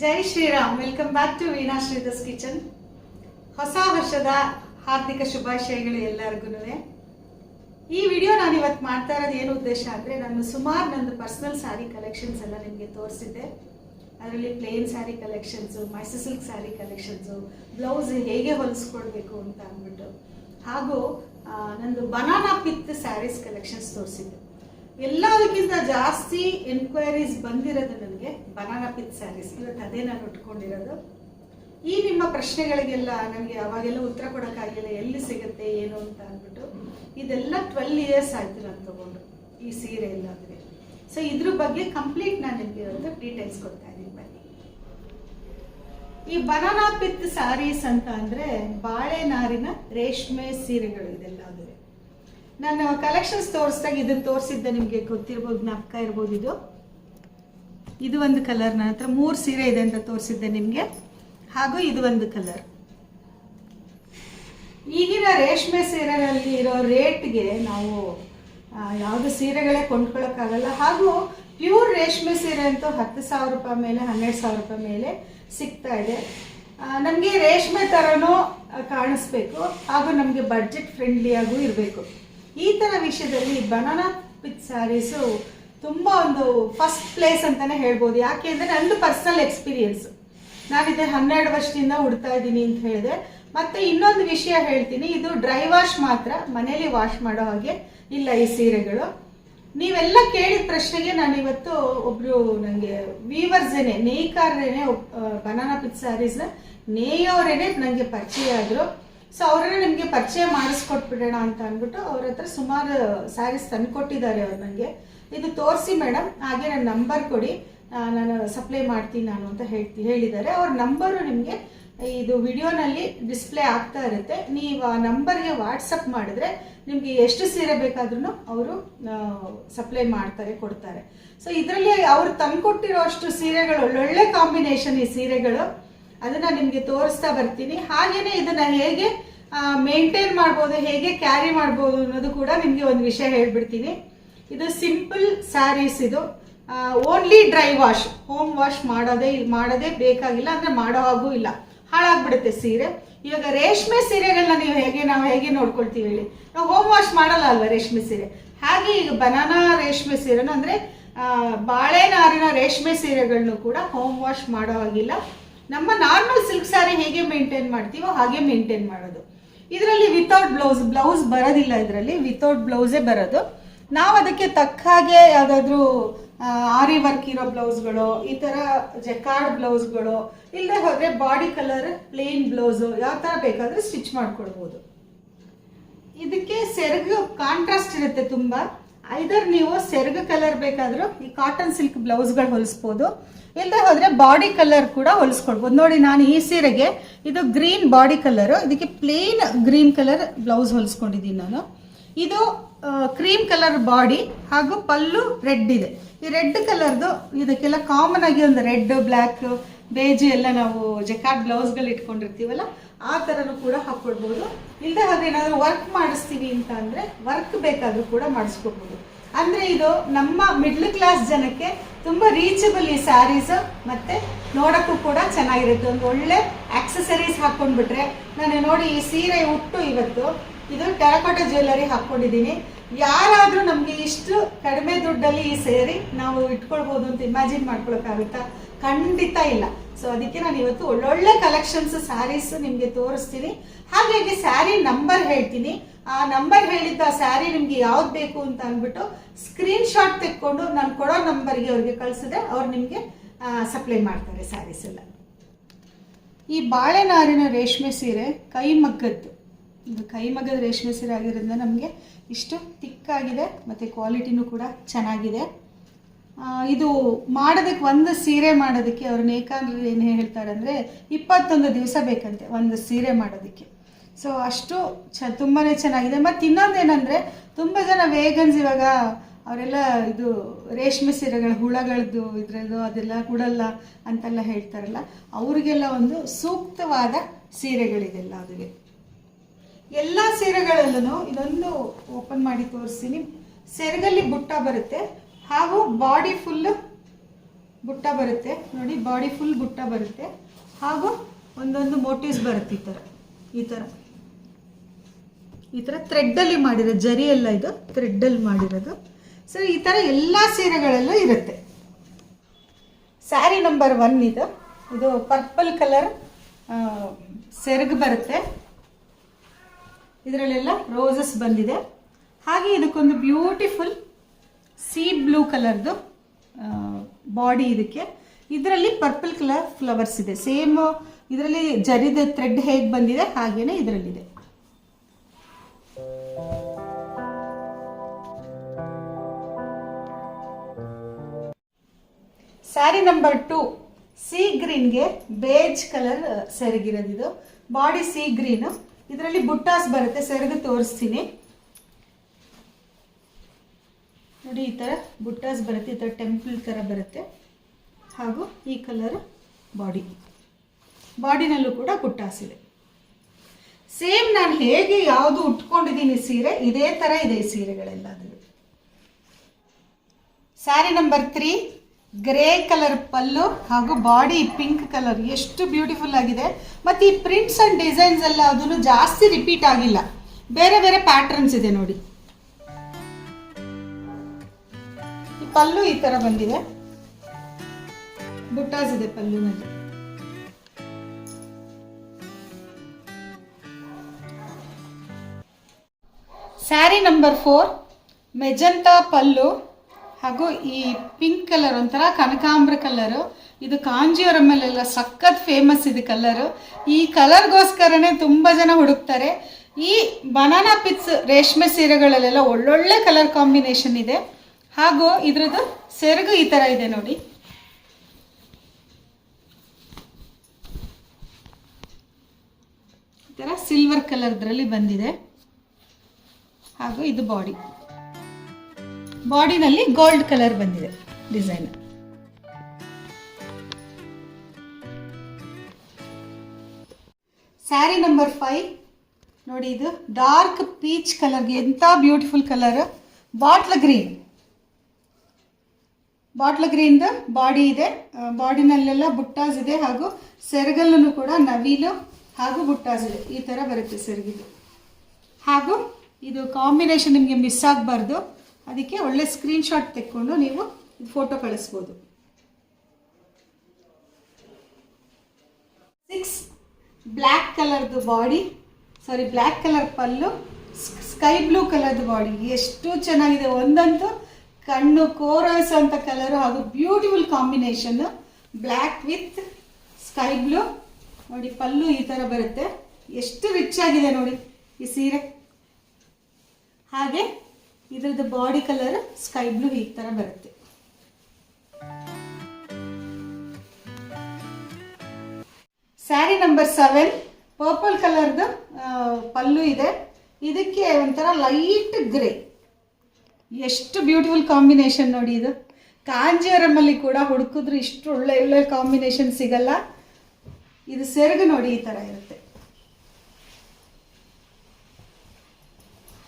Jai Shriram. Welcome back to Veena Shridhar's kitchen ಹೊಸ ವರ್ಷದ ಹಾರ್ದಿಕ ಶುಭಾಶಯಗಳು ಎಲ್ಲರಿಗೂ ಈ ವಿಡಿಯೋ ನಾನು ಇವತ್ತು ಮಾಡ್ತಾ ಇರೋದು ಏನು ಉದ್ದೇಶ ಅಂದರೆ ನಾನು ಸುಮಾರು ನನ್ನ ಪರ್ಸನಲ್ ಸ್ಯಾರಿ ಕಲೆಕ್ಷನ್ಸ್ ಎಲ್ಲ ನಿಮಗೆ ತೋರಿಸಿದ್ದೆ. ಅದರಲ್ಲಿ plain sari collections Mysore silk sari collections blouse ಹೇಗೆ ಹೊಲಿಸ್ಕೊಡ್ಬೇಕು ಅಂತ ಅಂದ್ಬಿಟ್ಟು. ಹಾಗೂ ನಂದು ಬನಾನಾ ಪಿತ್ ಸ್ಯಾರೀಸ್ ಕಲೆಕ್ಷನ್ಸ್ ತೋರಿಸಿದ್ದೆ. ಎಲ್ಲದಕ್ಕಿಂತ ಜಾಸ್ತಿ ಎನ್ಕ್ವೈರೀಸ್ ಬಂದಿರೋದು ನನಗೆ ಬನಾನಾ ಪಿತ್ ಸ್ಯಾರೀಸ್ ಇವತ್ತು ಅದೇ ನಾನು ಉಟ್ಕೊಂಡಿರೋದು ಈ ನಿಮ್ಮ ಪ್ರಶ್ನೆಗಳಿಗೆಲ್ಲ ನನಗೆ ಅವಾಗೆಲ್ಲ ಉತ್ತರ ಕೊಡೋಕ್ಕಾಗಿಲ್ಲ, ಎಲ್ಲಿ ಸಿಗುತ್ತೆ, ಏನು ಅಂತ ಅಂದ್ಬಿಟ್ಟು ಇದೆಲ್ಲ ಟ್ವೆಲ್ ಇಯರ್ಸ್ ಆಯಿತು ನಾನು ತೊಗೊಂಡು, ಈ ಸೀರೆ ಎಲ್ಲಾದರೆ. ಸೊ ಇದ್ರ ಬಗ್ಗೆ ಕಂಪ್ಲೀಟ್ ನಾನು ನಿಮಗೆ ಒಂದು ಡೀಟೇಲ್ಸ್ ಕೊಡ್ತಾ ಇದ್ದೀನಿ, ಬನ್ನಿ. ಈ ಬನಾನಾ ಪಿತ್ ಸ್ಯಾರೀಸ್ ಅಂತ ಅಂದರೆ ಬಾಳೆ ನಾರಿನ ರೇಷ್ಮೆ ಸೀರೆಗಳು ಇದೆಲ್ಲ ಅಂದ್ರೆ ನಾನು ಕಲೆಕ್ಷನ್ಸ್ ತೋರಿಸ್ದಾಗ ಇದನ್ನು ತೋರಿಸಿದ್ದೆ, ನಿಮಗೆ ಗೊತ್ತಿರ್ಬೋದು, ಜ್ಞಾಪಕ ಇರ್ಬೋದು ಇದು. ಇದು ಒಂದು ಕಲರ್ ನನ್ನ ಹತ್ರ ಮೂರು ಸೀರೆ ಇದೆ ಅಂತ ತೋರಿಸಿದ್ದೆ ನಿಮಗೆ. ಹಾಗೂ ಇದು ಒಂದು ಕಲರ್ ಈಗಿನ ರೇಷ್ಮೆ ಸೀರೆಗಳಲ್ಲಿ ಇರೋ ರೇಟ್ಗೆ ನಾವು ಯಾವುದು ಸೀರೆಗಳೇ ಕೊಂಡ್ಕೊಳ್ಳೋಕ್ಕಾಗಲ್ಲ ಹಾಗೂ ಪ್ಯೂರ್ ರೇಷ್ಮೆ ಸೀರೆ ಅಂತೂ ಹತ್ತು ಸಾವಿರ ರೂಪಾಯಿ ಮೇಲೆ, ಹನ್ನೆರಡು ಸಾವಿರ ರೂಪಾಯಿ ಮೇಲೆ ಸಿಗ್ತಾ ಇದೆ. ನಮಗೆ ರೇಷ್ಮೆ ಥರನೂ ಕಾಣಿಸ್ಬೇಕು. ಹಾಗೂ ನಮಗೆ ಬಡ್ಜೆಟ್ ಫ್ರೆಂಡ್ಲಿಯಾಗೂ ಇರಬೇಕು. ಈ ಥರ ವಿಷಯದಲ್ಲಿ ಬನಾನಾ ಪಿತ್ ಸ್ಯಾರೀಸು ತುಂಬ ಒಂದು ಫಸ್ಟ್ ಪ್ಲೇಸ್ ಅಂತಲೇ ಹೇಳ್ಬೋದು. ಯಾಕೆ ಅಂದರೆ ನಂದು ಪರ್ಸನಲ್ ಎಕ್ಸ್ಪೀರಿಯನ್ಸ್ ನಾನಿದೆ ಹನ್ನೆರಡು ವರ್ಷದಿಂದ ಉಡ್ತಾ ಇದ್ದೀನಿ ಅಂತ ಹೇಳಿದೆ. ಮತ್ತೆ ಇನ್ನೊಂದು ವಿಷಯ ಹೇಳ್ತೀನಿ. ಇದು ಡ್ರೈ ವಾಶ್ ಮಾತ್ರ, ಮನೇಲಿ ವಾಶ್ ಮಾಡೋ ಹಾಗೆ ಇಲ್ಲ ಈ ಸೀರೆಗಳು. ನೀವೆಲ್ಲ ಕೇಳಿದ ಪ್ರಶ್ನೆಗೆ ನಾನು ಇವತ್ತು ಒಬ್ರು ನನಗೆ ವೀವರ್ಸೇನೆ ನೇಯ್ಕಾರರೇನೆ ಬನಾನಾ ಪಿತ್ ಸ್ಯಾರೀಸ್ ನೇಯೋರೇನೆ ನನಗೆ ಪರಿಚಯ ಆದರು. ಸೊ ಅವ್ರನ್ನ ನಿಮಗೆ ಪರಿಚಯ ಮಾಡಿಸ್ಕೊಟ್ಬಿಡೋಣ ಅಂತ ಅಂದ್ಬಿಟ್ಟು ಅವ್ರ ಹತ್ರ ಸುಮಾರು ಸ್ಯಾರೀಸ್ ತಂದ್ಕೊಟ್ಟಿದ್ದಾರೆ ಅವ್ರು ನನಗೆ ಇದು ತೋರಿಸಿ ಮೇಡಮ್, ಹಾಗೆ ನನ್ನ ನಂಬರ್ ಕೊಡಿ. ನಾನು ಸಪ್ಲೈ ಮಾಡ್ತೀನಿ ನಾನು ಅಂತ ಹೇಳ್ತಿ, ಹೇಳಿದ್ದಾರೆ. ಅವ್ರ ನಂಬರು ನಿಮಗೆ ಇದು ವಿಡಿಯೋನಲ್ಲಿ ಡಿಸ್ಪ್ಲೇ ಆಗ್ತಾ ಇರುತ್ತೆ. ನೀವು ಆ ನಂಬರ್ಗೆ ವಾಟ್ಸಪ್ ಮಾಡಿದ್ರೆ ನಿಮಗೆ ಎಷ್ಟು ಸೀರೆ ಬೇಕಾದ್ರೂ ಅವರು ಸಪ್ಲೈ ಮಾಡ್ತಾರೆ, ಕೊಡ್ತಾರೆ. ಸೊ ಇದರಲ್ಲಿ ಅವ್ರು ತಂದುಕೊಟ್ಟಿರೋ ಅಷ್ಟು ಸೀರೆಗಳು, ಒಳ್ಳೊಳ್ಳೆ ಕಾಂಬಿನೇಷನ್ ಈ ಸೀರೆಗಳು ಅದನ್ನ ನಿಮಗೆ ತೋರಿಸ್ತಾ ಬರ್ತೀನಿ. ಹಾಗೇನೆ ಇದನ್ನ ಹೇಗೆ ಮೇಂಟೈನ್ ಮಾಡ್ಬೋದು, ಹೇಗೆ ಕ್ಯಾರಿ ಮಾಡ್ಬೋದು ಅನ್ನೋದು ಕೂಡ ನಿಮಗೆ ಒಂದು ವಿಷಯ ಹೇಳ್ಬಿಡ್ತೀನಿ. ಇದು ಸಿಂಪಲ್ ಸ್ಯಾರೀಸ್ ಇದು. Only dry wash home wash ಮಾಡೋದೇ ಮಾಡೋದೇ ಬೇಕಾಗಿಲ್ಲ, ಅಂದ್ರೆ ಮಾಡೋ ಹಾಗೂ ಇಲ್ಲ. ಹಾಳಾಗ್ಬಿಡುತ್ತೆ ಸೀರೆ. ಇವಾಗ ರೇಷ್ಮೆ ಸೀರೆಗಳನ್ನ ನೀವು ಹೇಗೆ, ನಾವು ಹೇಗೆ ನೋಡ್ಕೊಳ್ತೀವಿ ಹೇಳಿ. ನಾವು ಹೋಮ್ ವಾಶ್ ಮಾಡಲ್ಲ ಅಲ್ವಾ ರೇಷ್ಮೆ ಸೀರೆ? ಹಾಗೆ ಈಗ ಬನಾನಾ ರೇಷ್ಮೆ ಸೀರೆನೂ ಅಂದ್ರೆ ಬಾಳೆನಾರಿನ ಬಾಳೆ ನಾರಿನ ರೇಷ್ಮೆ ಸೀರೆಗಳನ್ನೂ ಕೂಡ ಹೋಮ್ ವಾಶ್ ಮಾಡೋ ಹಾಗಿಲ್ಲ. ನಮ್ಮ ನಾರ್ಮಲ್ ಸಿಲ್ಕ್ ಸ್ಯಾರಿ ಹೇಗೆ ಮೇಂಟೈನ್ ಮಾಡ್ತೀವೋ ಹಾಗೆ ಮೇಂಟೈನ್ ಮಾಡೋದು. ಇದರಲ್ಲಿ ವಿತೌಟ್ ಬ್ಲೌಸ್ ಬ್ಲೌಸ್ ಬರೋದಿಲ್ಲ ಇದರಲ್ಲಿ ವಿತೌಟ್ ಬ್ಲೌಸೇ ಬರೋದು. ನಾವು ಅದಕ್ಕೆ ತಕ್ಕ ಹಾಗೆ ಯಾವುದಾದ್ರೂ ಆರಿ ವರ್ಕ್ ಇರೋ ಬ್ಲೌಸ್ಗಳು ಈ ಥರ ಜೆಕಾರ್ಡ್ ಬ್ಲೌಸ್ಗಳು ಇಲ್ಲದೆ ಹೋದರೆ ಬಾಡಿ ಕಲರ್ ಪ್ಲೇನ್ ಬ್ಲೌಸು ಯಾವ ಥರ ಬೇಕಾದರೂ ಸ್ಟಿಚ್ ಮಾಡ್ಕೊಳ್ಬೋದು. ಇದಕ್ಕೆ ಸೆರಗು ಕಾಂಟ್ರಾಸ್ಟ್ ಇರುತ್ತೆ ತುಂಬ. ಐದರ್ ನೀವು ಸೆರಗು ಕಲರ್ ಬೇಕಾದರೂ ಈ ಕಾಟನ್ ಸಿಲ್ಕ್ ಬ್ಲೌಸ್ಗಳು ಹೊಲಿಸ್ಬೋದು. ಇಲ್ಲದೆ ಹೋದ್ರೆ ಬಾಡಿ ಕಲರ್ ಕೂಡ ಹೊಲಿಸ್ಕೊಳ್ಬೋದು. ನೋಡಿ ನಾನು ಈ ಸೀರೆಗೆ ಇದು ಗ್ರೀನ್ ಬಾಡಿ ಕಲರ್ ಇದಕ್ಕೆ ಪ್ಲೇನ್ ಗ್ರೀನ್ ಕಲರ್ ಬ್ಲೌಸ್ ಹೊಲಿಸ್ಕೊಂಡಿದ್ದೀನಿ ನಾನು. ಇದು ಕ್ರೀಮ್ ಕಲರ್ ಬಾಡಿ ಹಾಗೂ ಪಲ್ಲು ರೆಡ್ ಇದೆ. ಈ ರೆಡ್ ಕಲರ್ದು ಇದಕ್ಕೆಲ್ಲ ಕಾಮನ್ ಆಗಿ ಒಂದು ರೆಡ್ ಬ್ಲ್ಯಾಕ್ ಬೇಜಿ ಎಲ್ಲ ನಾವು ಜೆಕಾಟ್ ಬ್ಲೌಸ್ಗಳು ಇಟ್ಕೊಂಡಿರ್ತೀವಲ್ಲ, ಆ ಥರನೂ ಕೂಡ ಹಾಕ್ಕೊಳ್ಬೋದು ಇಲ್ಲದೆ ಹಾಗೆ ಏನಾದರೂ ವರ್ಕ್ ಮಾಡಿಸ್ತೀವಿ ಅಂತ ಅಂದರೆ ವರ್ಕ್ ಬೇಕಾದರೂ ಕೂಡ ಮಾಡಿಸ್ಕೊಬೋದು ಅಂದರೆ ಇದು ನಮ್ಮ ಮಿಡ್ಲ್ ಕ್ಲಾಸ್ ಜನಕ್ಕೆ ತುಂಬ ರೀಚಬಲ್ ಈ ಸ್ಯಾರೀಸ್ ಮತ್ತೆ ನೋಡೋಕ್ಕೂ ಕೂಡ ಚೆನ್ನಾಗಿರುತ್ತೆ. ಒಂದು ಒಳ್ಳೆ ಆಕ್ಸೆಸರೀಸ್ ಹಾಕ್ಕೊಂಡ್ಬಿಟ್ರೆ, ನಾನು ನೋಡಿ ಈ ಸೀರೆ ಉಟ್ಟು ಇವತ್ತು. ಇದು ಟೆರಕೋಟ ಜ್ಯುವೆಲ್ಲರಿ ಹಾಕೊಂಡಿದ್ದೀನಿ ಯಾರಾದರೂ ನಮಗೆ ಇಷ್ಟು ಕಡಿಮೆ ದುಡ್ಡಲ್ಲಿ ಈ ಸೇರಿ ನಾವು ಇಟ್ಕೊಳ್ಬೋದು ಅಂತ ಇಮ್ಯಾಜಿನ್ ಮಾಡ್ಕೊಳಕ್ಕಾಗುತ್ತಾ? ಖಂಡಿತ ಇಲ್ಲ. ಸೊ ಅದಕ್ಕೆ ನಾನು ಇವತ್ತು ಒಳ್ಳೊಳ್ಳೆ ಕಲೆಕ್ಷನ್ಸ್ ಸ್ಯಾರೀಸ್ ನಿಮಗೆ ತೋರಿಸ್ತೀನಿ. ಹಾಗಾಗಿ ಸ್ಯಾರಿ ನಂಬರ್ ಹೇಳ್ತೀನಿ. ಆ ನಂಬರ್ ಹೇಳಿದ್ದ ಸ್ಯಾರಿ ನಿಮ್ಗೆ ಯಾವ್ದು ಬೇಕು ಅಂತ ಅಂದ್ಬಿಟ್ಟು ಸ್ಕ್ರೀನ್ ಶಾಟ್ ತೆಕ್ಕೊಂಡು ನಾನು ಕೊಡೋ ನಂಬರ್ಗೆ ಅವ್ರಿಗೆ ಕಳಿಸಿದ್ರೆ ಅವ್ರು ನಿಮಗೆ ಸಪ್ಲೈ ಮಾಡ್ತಾರೆ ಸ್ಯಾರೀಸ್ ಎಲ್ಲ. ಈ ಬಾಳೆನಾರಿನ ರೇಷ್ಮೆ ಸೀರೆ ಕೈ ಮಗ್ಗದ್ದು ಇದು ಕೈ ಮಗ್ಗದ ರೇಷ್ಮೆ ಸೀರೆ ಆಗಿರೋದ್ರಿಂದ ನಮಗೆ ಇಷ್ಟು ತಿಕ್ಕಾಗಿದೆ ಮತ್ತು ಕ್ವಾಲಿಟಿನೂ ಕೂಡ ಚೆನ್ನಾಗಿದೆ. ಆ, ಇದು ಮಾಡೋದಕ್ಕೆ ಒಂದು ಸೀರೆ ಮಾಡೋದಕ್ಕೆ ಅವ್ರನ್ನ ನೇಕಾರರು ಏನು ಹೇಳ್ತಾರೆ ಅಂದರೆ ಇಪ್ಪತ್ತೊಂದು ದಿವಸ ಬೇಕಂತೆ ಒಂದು ಸೀರೆ ಮಾಡೋದಕ್ಕೆ. ಸೊ ಅಷ್ಟು ಚ ತುಂಬಾ ಚೆನ್ನಾಗಿದೆ. ಮತ್ತು ಇನ್ನೊಂದೇನೆಂದರೆ, ತುಂಬ ಜನ ವೇಗನ್ಸ್ ಇವಾಗ ಅವರೆಲ್ಲ ಇದು ರೇಷ್ಮೆ ಸೀರೆಗಳು ಹುಳಗಳದ್ದು ಇದರದ್ದು ಅದೆಲ್ಲ ಕೊಡಲ್ಲ ಅಂತೆಲ್ಲ ಹೇಳ್ತಾರಲ್ಲ, ಅವ್ರಿಗೆಲ್ಲ ಒಂದು ಸೂಕ್ತವಾದ ಸೀರೆಗಳಿದೆಲ್ಲ ಅದಕ್ಕೆ ಎಲ್ಲ ಸೀರೆಗಳಲ್ಲೂ ಇದೊಂದು ಓಪನ್ ಮಾಡಿ ತೋರಿಸ್ತೀನಿ ಸೆರಗಲ್ಲಿ ಬುಟ್ಟ ಬರುತ್ತೆ, ಹಾಗೂ ಬಾಡಿ ಫುಲ್ಲು ಬುಟ್ಟ ಬರುತ್ತೆ. ನೋಡಿ ಬಾಡಿ ಫುಲ್ ಬುಟ್ಟ ಬರುತ್ತೆ, ಹಾಗೂ ಒಂದೊಂದು ಮೋಟಿವ್ಸ್ ಬರುತ್ತೆ ಈ ಥರ ಈ ಥರ ಈ ಥರ ಥ್ರೆಡ್ಡಲ್ಲಿ ಮಾಡಿರೋ ಜರಿ ಎಲ್ಲ ಇದು ಥ್ರೆಡ್ಡಲ್ಲಿ ಮಾಡಿರೋದು. ಸೊ ಈ ಥರ ಎಲ್ಲ ಸೀರೆಗಳಲ್ಲೂ ಇರುತ್ತೆ. ಸ್ಯಾರಿ ನಂಬರ್ ಒನ್ ಇದು. ಇದು ಪರ್ಪಲ್ ಕಲರ್ ಸೆರಗು ಬರುತ್ತೆ. ಇದರಲ್ಲೆಲ್ಲ ರೋಸಸ್ ಬಂದಿದೆ. ಹಾಗೆ ಇದಕ್ಕೊಂದು ಬ್ಯೂಟಿಫುಲ್ ಸೀ ಬ್ಲೂ ಕಲರ್ದು ಬಾಡಿ ಇದಕ್ಕೆ. ಇದರಲ್ಲಿ ಪರ್ಪಲ್ ಕಲರ್ ಫ್ಲವರ್ಸ್ ಇದೆ. ಸೇಮ್ ಇದರಲ್ಲಿ ಜರಿದ ಥ್ರೆಡ್ ಹೇಗೆ ಬಂದಿದೆ, ಹಾಗೇನೆ ಇದರಲ್ಲಿದೆ. ಸ್ಯಾರಿ ನಂಬರ್ ಟು ಸಿ ಗ್ರೀನ್ಗೆ ಬೇಜ್ ಕಲರ್ ಸೆರಗಿರೋದಿದು ಬಾಡಿ ಸಿ ಗ್ರೀನು ಇದರಲ್ಲಿ ಬುಟ್ಟಾಸ್ ಬರುತ್ತೆ, ಸೆರಗು ತೋರಿಸ್ತೀನಿ. ನೋಡಿ, ಈ ಥರ ಬುಟ್ಟಾಸ್ ಬರುತ್ತೆ, ಈ ಥರ ಟೆಂಪಲ್ ಥರ ಬರುತ್ತೆ. ಹಾಗೂ ಈ ಕಲರ್ ಬಾಡಿ ಬಾಡಿನಲ್ಲೂ ಕೂಡ ಬುಟ್ಟಾಸ್ ಇದೆ. ಸೇಮ್ ನಾನು ಹೇಗೆ ಯಾವುದು ಉಟ್ಕೊಂಡಿದ್ದೀನಿ ಸೀರೆ, ಇದೇ ಥರ ಇದೆ ಈ ಸೀರೆಗಳೆಲ್ಲ. Sari number three grey colour ಪಲ್ಲು ಹಾಗೂ ಬಾಡಿ ಪಿಂಕ್ ಕಲರ್ ಎಷ್ಟು ಬ್ಯೂಟಿಫುಲ್ ಆಗಿದೆ. ಮತ್ತು ಈ ಪ್ರಿಂಟ್ಸ್ ಆ್ಯಂಡ್ ಡಿಸೈನ್ಸ್ ಎಲ್ಲ ಅದನ್ನು ಜಾಸ್ತಿ ರಿಪೀಟ್ ಆಗಿಲ್ಲ. ಬೇರೆ ಬೇರೆ ಪ್ಯಾಟರ್ನ್ಸ್ ಇದೆ ನೋಡಿ. ಈ ಪಲ್ಲು ಈ ಥರ ಬಂದಿದೆ. ಬುಟ್ಟಾಸ್ ಇದೆ ಪಲ್ಲುನಲ್ಲಿ. ಸ್ಯಾರಿ ನಂಬರ್ ಫೋರ್ ಮೆಜಂತಾ ಪಲ್ಲು. ಹಾಗೂ ಈ ಪಿಂಕ್ ಕಲರ್ ಒಂಥರ ಕನಕಾಂಬ್ರ ಕಲರು ಇದು ಕಾಂಜಿವರಮಲ್ಲೆಲ್ಲ ಸಖತ್ ಫೇಮಸ್ ಇದು ಕಲರು ಈ ಕಲರ್ಗೋಸ್ಕರನೇ ತುಂಬ ಜನ ಹುಡುಕ್ತಾರೆ. ಈ ಬನಾನಾ ಪಿಟ್ಸ್ ರೇಷ್ಮೆ ಸೀರೆಗಳಲ್ಲೆಲ್ಲ ಒಳ್ಳೊಳ್ಳೆ ಕಲರ್ ಕಾಂಬಿನೇಷನ್ ಇದೆ. ಹಾಗೂ ಇದ್ರದ್ದು ಸೆರಗು ಈ ಥರ ಇದೆ ನೋಡಿ. ಈ ಥರ ಸಿಲ್ವರ್ ಕಲರ್ದ್ರಲ್ಲಿ ಬಂದಿದೆ. ಹಾಗೂ ಇದು ಬಾಡಿ ಬಾಡಿನಲ್ಲಿ ಗೋಲ್ಡ್ ಕಲರ್ ಬಂದಿದೆ ಡಿಸೈನ್. Sari number five. ನೋಡಿ ಇದು ಡಾರ್ಕ್ ಪೀಚ್ ಕಲರ್ಗೆ ಎಂಥ beautiful colour. Bottle green. Bottle ಗ್ರೀನ್ದು body ಇದೆ. ಬಾಡಿನಲ್ಲೆಲ್ಲ ಬುಟ್ಟಾಸ್ ಇದೆ ಹಾಗೂ ಸೆರಗಲ್ಲೂ ಕೂಡ ನವಿಲು ಹಾಗೂ ಬುಟ್ಟಾಸ್ ಇದೆ. ಈ ಥರ ಬರುತ್ತೆ ಸೆರಗಿದು ಹಾಗೂ ಇದು ಕಾಂಬಿನೇಷನ್ ನಿಮಗೆ ಮಿಸ್ ಆಗಬಾರ್ದು. ಅದಕ್ಕೆ ಒಳ್ಳೆ ಸ್ಕ್ರೀನ್ಶಾಟ್ ತೆಕ್ಕೊಂಡು ನೀವು ಫೋಟೋ ಕಳಿಸ್ಬೋದು. ಸಿಕ್ಸ್ ಬ್ಲ್ಯಾಕ್ ಕಲರ್ದು ಬಾಡಿ ಸಾರಿ ಬ್ಲ್ಯಾಕ್ ಕಲರ್ ಪಲ್ಲು. ಸ್ಕೈ ಬ್ಲೂ ಕಲರ್ದು ಬಾಡಿ ಎಷ್ಟು ಚೆನ್ನಾಗಿದೆ. ಒಂದಂತೂ ಕಣ್ಣು ಅಂತ ಕಲರು ಹಾಗೂ beautiful combination black with sky blue ನೋಡಿ, ಪಲ್ಲು ಈ ಥರ ಬರುತ್ತೆ. ಎಷ್ಟು ರಿಚ್ ಆಗಿದೆ ನೋಡಿ ಈ ಸೀರೆ. ಹಾಗೆ ಇದ್ರದ್ದು ಬಾಡಿ ಕಲರ್ ಸ್ಕೈ ಬ್ಲೂ ಈ ತರ ಬರುತ್ತೆ. ಸ್ಯಾರಿ ನಂಬರ್ ಸೆವೆನ್ ಪರ್ಪಲ್ ಕಲರ್ದು ಪಲ್ಲು ಇದೆ. ಇದಕ್ಕೆ ಒಂಥರ ಲೈಟ್ ಗ್ರೇ ಎಷ್ಟು ಬ್ಯೂಟಿಫುಲ್ ಕಾಂಬಿನೇಷನ್ ನೋಡಿ ಇದು. ಕಾಂಜಿವರಮಲ್ಲಿ ಕೂಡ ಹುಡುಕಿದ್ರೆ ಇಷ್ಟು ಒಳ್ಳೆ ಒಳ್ಳೆ ಕಾಂಬಿನೇಷನ್ ಸಿಗಲ್ಲ. ಇದು ಸೆರಗು ನೋಡಿ ಈ ಥರ ಇರುತ್ತೆ.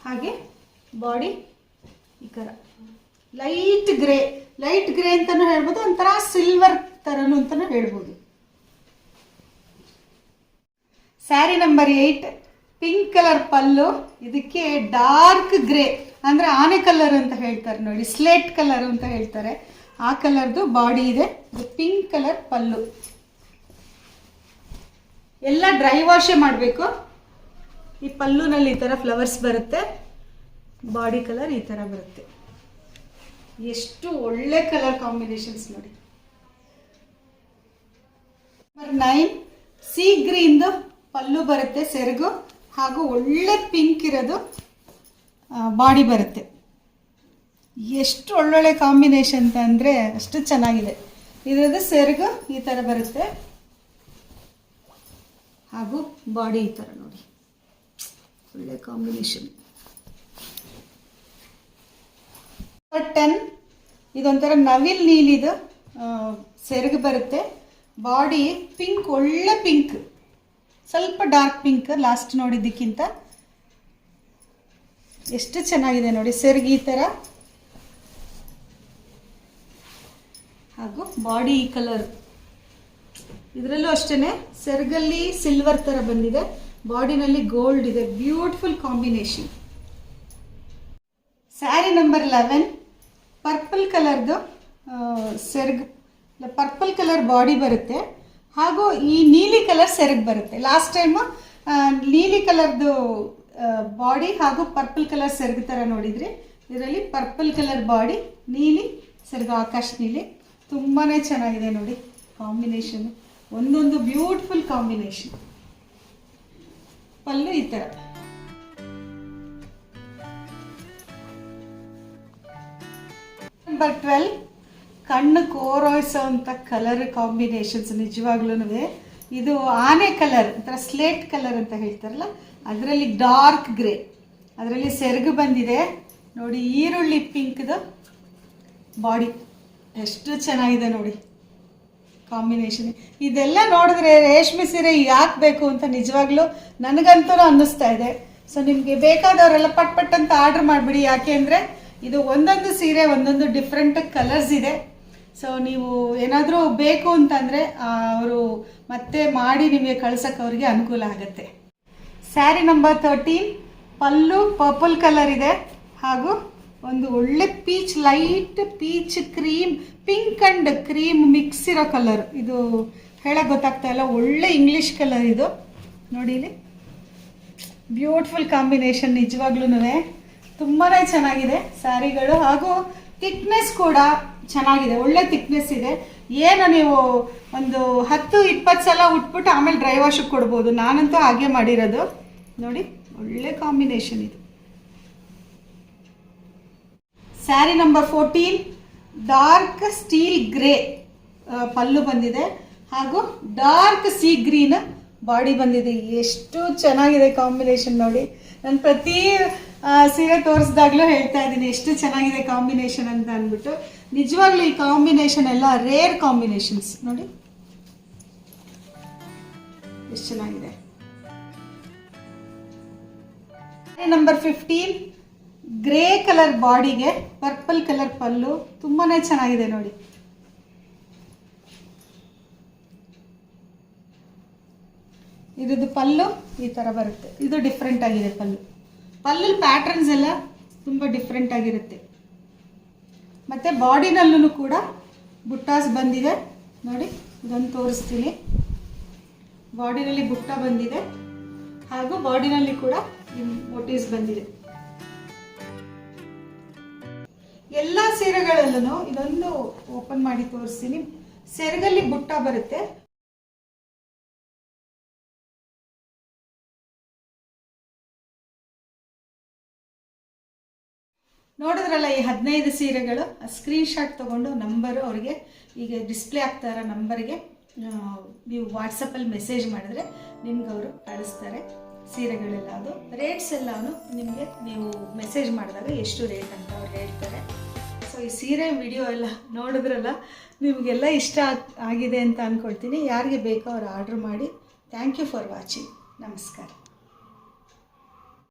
ಹಾಗೆ ಬಾಡಿ ಈ ಥರ ಲೈಟ್ ಗ್ರೇ ಲೈಟ್ ಗ್ರೇ ಅಂತಲೂ ಹೇಳ್ಬೋದು, ಒಂಥರ ಸಿಲ್ವರ್ ಥರನೂ ಅಂತಲೂ ಹೇಳ್ಬೋದು. Sari number eight pink colour ಪಲ್ಲು, ಇದಕ್ಕೆ ಡಾರ್ಕ್ ಗ್ರೇ ಅಂದರೆ ಆನೆ ಕಲರ್ ಅಂತ ಹೇಳ್ತಾರೆ ನೋಡಿ ಸ್ಲೇಟ್ ಕಲರ್ ಅಂತ ಹೇಳ್ತಾರೆ. ಆ ಕಲರ್ದು ಬಾಡಿ ಇದೆ ಪಿಂಕ್ ಕಲರ್ ಪಲ್ಲು. ಎಲ್ಲ ಡ್ರೈ ವಾಶೇ ಮಾಡಬೇಕು. ಈ ಪಲ್ಲುನಲ್ಲಿ ಈ ಥರ ಫ್ಲವರ್ಸ್ ಬರುತ್ತೆ. ಬಾಡಿ ಕಲರ್ ಈ ಥರ ಬರುತ್ತೆ. ಎಷ್ಟು ಒಳ್ಳೆ ಕಲರ್ ಕಾಂಬಿನೇಷನ್ಸ್ ನೋಡಿ. ನಂಬರ್ ನೈನ್ ಸಿ ಗ್ರೀನ್ದು ಪಲ್ಲು ಬರುತ್ತೆ, ಸೆರಗು, ಹಾಗೂ ಒಳ್ಳೆ ಪಿಂಕ್ ಇರೋದು ಬಾಡಿ ಬರುತ್ತೆ. ಎಷ್ಟು ಒಳ್ಳೊಳ್ಳೆ ಕಾಂಬಿನೇಷನ್ ಅಂತ ಅಂದರೆ ಅಷ್ಟು ಚೆನ್ನಾಗಿದೆ. ಇದರದ್ದು ಸೆರಗು ಈ ಥರ ಬರುತ್ತೆ. ಹಾಗೂ ಬಾಡಿ ಈ ಥರ ನೋಡಿ. ಒಳ್ಳೆ ಕಾಂಬಿನೇಷನ್. ಟೆನ್ ಇದೊಂಥರ ನವಿಲ್ ನೀಲಿದು ಸೆರಗು ಬರುತ್ತೆ. ಬಾಡಿ ಪಿಂಕ್ ಒಳ್ಳೆ ಪಿಂಕ್ ಸ್ವಲ್ಪ ಡಾರ್ಕ್ ಪಿಂಕ್ ಲಾಸ್ಟ್ ನೋಡಿದ್ದಕ್ಕಿಂತ ಎಷ್ಟು ಚೆನ್ನಾಗಿದೆ ನೋಡಿ, ಸೆರಗು ಈ ಥರ ಹಾಗೂ ಬಾಡಿ ಕಲರ್ ಇದರಲ್ಲೂ ಅಷ್ಟೇ ಸೆರಗಲ್ಲಿ ಸಿಲ್ವರ್ ಥರ ಬಂದಿದೆ. ಬಾಡಿನಲ್ಲಿ ಗೋಲ್ಡ್ ಇದೆ. Beautiful combination sari number eleven purple ಕಲರ್ದು ಸೆರಗ್ ಪರ್ಪಲ್ ಕಲರ್ ಬಾಡಿ ಬರುತ್ತೆ. ಹಾಗೂ ಈ ನೀಲಿ ಕಲರ್ ಸೆರಗ್ ಬರುತ್ತೆ. ಲಾಸ್ಟ್ ಟೈಮು ನೀಲಿ ಕಲರ್ದು ಬಾಡಿ ಹಾಗೂ ಪರ್ಪಲ್ ಕಲರ್ ಸೆರಗ್ ಥರ ನೋಡಿದರೆ. ಇದರಲ್ಲಿ ಪರ್ಪಲ್ ಕಲರ್ ಬಾಡಿ, ನೀಲಿ, ಸೆರಗು ಆಕಾಶ್ ನೀಲಿ. ತುಂಬಾ ಚೆನ್ನಾಗಿದೆ ನೋಡಿ ಕಾಂಬಿನೇಷನ್. ಒಂದೊಂದು ಬ್ಯೂಟಿಫುಲ್ ಕಾಂಬಿನೇಷನ್. ಪಲ್ಲು ಈ ಥರ ನಂಬರ್ ಟ್ವೆಲ್ ಕಣ್ಣು ಕೋರೊಯ್ಸೋಂಥ ಕಲರ್ ಕಾಂಬಿನೇಷನ್ಸ್ ನಿಜವಾಗ್ಲೂ ಇದು ಆನೆ ಕಲರ್ ಒಂಥರ ಸ್ಲೇಟ್ ಕಲರ್ ಅಂತ ಹೇಳ್ತಾರಲ್ಲ, ಅದರಲ್ಲಿ ಡಾರ್ಕ್ ಗ್ರೇ ಅದರಲ್ಲಿ ಸೆರಗು ಬಂದಿದೆ. ನೋಡಿ, ಈರುಳ್ಳಿ ಪಿಂಕ್ದು ಬಾಡಿ ಎಷ್ಟು ಚೆನ್ನಾಗಿದೆ ನೋಡಿ ಕಾಂಬಿನೇಷನ್ ಇದೆಲ್ಲ ನೋಡಿದ್ರೆ ರೇಷ್ಮೆ ಸೀರೆ ಯಾಕೆ ಬೇಕು ಅಂತ ನಿಜವಾಗ್ಲೂ ನನಗಂತೂ ಅನ್ನಿಸ್ತಾ ಇದೆ. ಸೊ ನಿಮಗೆ ಬೇಕಾದವರೆಲ್ಲ ಪಟ್ ಪಟ್ ಅಂತ ಆರ್ಡರ್ ಮಾಡಿಬಿಡಿ, ಯಾಕೆ ಅಂದರೆ ಇದು ಒಂದೊಂದು ಸೀರೆ, ಒಂದೊಂದು ಡಿಫ್ರೆಂಟ್ ಕಲರ್ಸ್ ಇದೆ. ಸೊ ನೀವು ಏನಾದರೂ ಬೇಕು ಅಂತಂದರೆ ಅವರು ಮತ್ತೆ ಮಾಡಿ ನಿಮಗೆ ಕಳ್ಸೋಕ್ಕೆ ಅವ್ರಿಗೆ ಅನುಕೂಲ ಆಗುತ್ತೆ. ಸ್ಯಾರಿ ನಂಬರ್ ತರ್ಟೀನ್ ಪಲ್ಲು ಪರ್ಪಲ್ ಕಲರ್ ಇದೆ. ಹಾಗೂ ಒಂದು ಒಳ್ಳೆ peach light peach cream pink and cream mix ಇರೋ ಕಲರ್ ಇದು ಹೇಳಕ್ಕೆ ಗೊತ್ತಾಗ್ತಾ ಇಲ್ಲ, ಒಳ್ಳೆ ಇಂಗ್ಲೀಷ್ ಕಲರ್ ಇದು. ನೋಡಿ ಬ್ಯೂಟಿಫುಲ್ ಕಾಂಬಿನೇಷನ್ ನಿಜವಾಗ್ಲೂ ತುಂಬಾ ಚೆನ್ನಾಗಿದೆ. ಸ್ಯಾರಿಗಳು ಹಾಗೂ ಥಿಕ್ನೆಸ್ ಕೂಡ ಚೆನ್ನಾಗಿದೆ. ಒಳ್ಳೆ ಥಿಕ್ನೆಸ್ ಇದೆ. ಏನು ನೀವು ಒಂದು ಹತ್ತು, ಇಪ್ಪತ್ತು ಸಲ ಉಟ್ಬಿಟ್ಟು ಆಮೇಲೆ ಡ್ರೈ ವಾಶಿಗೆ ಕೊಡ್ಬೋದು. ನಾನಂತೂ ಹಾಗೆ ಮಾಡಿರೋದು. ನೋಡಿ, ಒಳ್ಳೆ ಕಾಂಬಿನೇಷನ್ ಇದು. Sari number fourteen, dark steel grey ಪಲ್ಲು ಬಂದಿದೆ. ಹಾಗೂ ಡಾರ್ಕ್ ಸೀ ಗ್ರೀನ್ ಬಾಡಿ ಬಂದಿದೆ. ಎಷ್ಟು ಚೆನ್ನಾಗಿದೆ ಕಾಂಬಿನೇಷನ್ ನೋಡಿ. ನಾನು ಪ್ರತಿ ಸೀರೆ ತೋರಿಸಿದಾಗ್ಲೂ ಹೇಳ್ತಾ ಇದ್ದೀನಿ, ಎಷ್ಟು ಚೆನ್ನಾಗಿದೆ ಕಾಂಬಿನೇಷನ್ ಅಂತ ಅಂದ್ಬಿಟ್ಟು. ನಿಜವಾಗ್ಲೂ ಈ ಕಾಂಬಿನೇಷನ್ ಎಲ್ಲ ರೇರ್ ಕಾಂಬಿನೇಷನ್ಸ್ ನೋಡಿ. ಎಷ್ಟು ಚೆನ್ನಾಗಿದೆ. ನಂಬರ್ ಫಿಫ್ಟೀನ್ ಗ್ರೇ ಕಲರ್ ಬಾಡಿಗೆ ಪರ್ಪಲ್ ಕಲರ್ ಪಲ್ಲು ತುಂಬಾನೇ ಚೆನ್ನಾಗಿದೆ ನೋಡಿ. ಇದ್ರದ್ದು ಪಲ್ಲು ಈ ಥರ ಬರುತ್ತೆ. ಇದು ಡಿಫ್ರೆಂಟ್ ಆಗಿದೆ ಪಲ್ಲು. ಪಲ್ಲಲ್ಲಿ ಪ್ಯಾಟರ್ನ್ಸ್ ಎಲ್ಲ ತುಂಬ ಡಿಫ್ರೆಂಟ್ ಆಗಿರುತ್ತೆ. ಮತ್ತು ಬಾಡಿನಲ್ಲೂ ಕೂಡ ಬುಟ್ಟಾಸ್ ಬಂದಿದೆ. ನೋಡಿ ಇದನ್ನು ತೋರಿಸ್ತೀನಿ. ಬಾಡಿನಲ್ಲಿ ಬುಟ್ಟ ಬಂದಿದೆ. ಹಾಗೂ ಬಾಡಿನಲ್ಲಿ ಕೂಡ ಮೋಟಿವ್ಸ್ ಬಂದಿದೆ. ಎಲ್ಲ ಸೀರೆಗಳಲ್ಲೂ ಇದೊಂದು ಓಪನ್ ಮಾಡಿ ತೋರಿಸ್ತೀನಿ. ಸೆರಗಲ್ಲಿ ಬುಟ್ಟ ಬರುತ್ತೆ. ನೋಡಿದ್ರಲ್ಲ ಈ ಹದಿನೈದು ಸೀರೆಗಳು? ಸ್ಕ್ರೀನ್ ಶಾಟ್ ತೊಗೊಂಡು ನಂಬರು ಅವರಿಗೆ, ಈಗ ಡಿಸ್ಪ್ಲೇ ಆಗ್ತಾ ಇರೋ ನಂಬರ್ಗೆ ನೀವು ವಾಟ್ಸಪ್ಪಲ್ಲಿ ಮೆಸೇಜ್ ಮಾಡಿದ್ರೆ ನಿಮ್ಗೆ ಅವರು ಕಳಿಸ್ತಾರೆ ಸೀರೆಗಳೆಲ್ಲ. ಅದು ರೇಟ್ಸ್ ಎಲ್ಲಾನು ನಿಮಗೆ ನೀವು ಮೆಸೇಜ್ ಮಾಡಿದಾಗ ಎಷ್ಟು ರೇಟ್ ಅಂತ ಅವ್ರು ಹೇಳ್ತಾರೆ. ಸೊ ಈ ಸೀರೆ ವಿಡಿಯೋ ಎಲ್ಲ ನೋಡಿದ್ರಲ್ಲ, ನಿಮಗೆಲ್ಲ ಇಷ್ಟ ಆಗ್- ಆಗಿದೆ ಅಂತ ಅಂದ್ಕೊಳ್ತೀನಿ ಯಾರಿಗೆ ಬೇಕೋ ಅವ್ರು ಆರ್ಡ್ರ್ ಮಾಡಿ. ಥ್ಯಾಂಕ್ ಯು ಫಾರ್ ವಾಚಿಂಗ್ ನಮಸ್ಕಾರ.